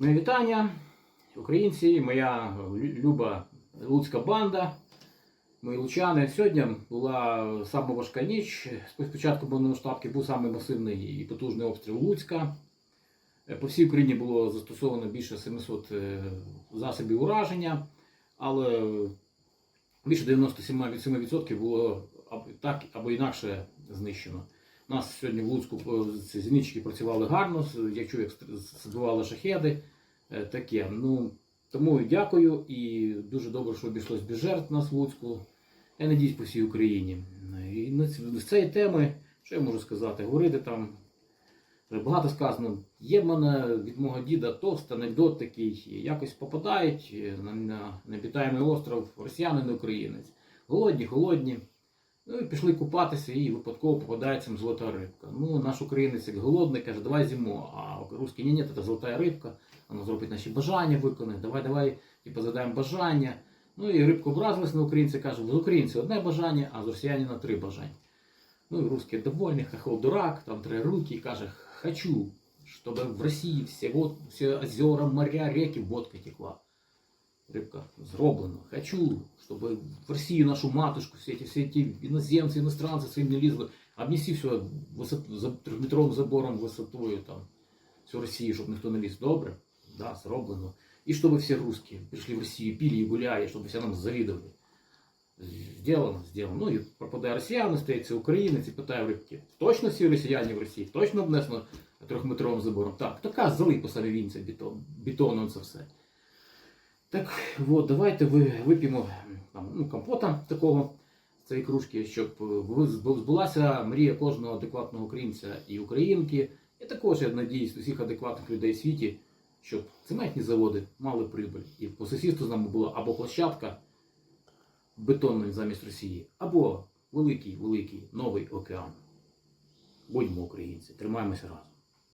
Моє вітання, українці, моя люба луцька банда, мої лучани. Сьогодні була сама важка ніч. Спочатку повномасштабки був самий масивний і потужний обстріл Луцька. Е, По всій Україні було застосовано більше 700 е, засобів ураження, але більше 97% було так або інакше знищено. У нас сьогодні в Луцьку е, зенітчики працювали гарно, я чую, як збивали шахеди. Е, Таке. Ну, тому дякую і дуже добре, що обійшлось без жертв нас в Луцьку. Я надіюсь по всій Україні. І з цієї теми, що я можу сказати, говорити там багато сказано. Є в мене від мого діда тост, анекдот такий. Якось попадають на, на необітаємий остров росіянин і українець. Голодні, голодні. Ну і пішли купатися і випадково попадається їм золота рибка. Ну, наш українець як голодний каже, давай з'їмо. А русський ні, ні, це золота рибка, вона зробить наші бажання виконає, давай, давай, типу, задаємо бажання. Ну і рибка образилась на українця, каже, з українця одне бажання, а з росіянина три бажання. Ну и русский довольный, хохол дурак, там три руки, и каже, хочу, чтобы в России все, вот, все озера, моря, реки, водка текла. Рыбка, зроблено. Хочу, чтобы в Россию нашу матушку, все эти, все эти иноземцы, иностранцы своим не лезли. Обнеси все высот, за трехметровым забором высотою там, всю Россию, чтобы никто не лез. Добре? Да, зроблено. И чтобы все русские пришли в Россию, пили и гуляли, чтобы все нам завидовали. Сделано, сделано. Ну і пропадає росіяни, стається українець і питає в рибки, точно всі росіяни в Росії, точно обнесено трьохметровим забором. Так, така зали по самі вінця бетон, бетоном це все. Так, от, давайте ви вип'ємо ну, компота такого з цієї кружки, щоб збулася мрія кожного адекватного українця і українки. І також я надіюсь усіх адекватних людей в світі, щоб цементні заводи мали прибуль. І по сусідству з нами була або площадка бетонною замість Росії, або великий, великий новий океан. Будьмо українці, тримаємося разом.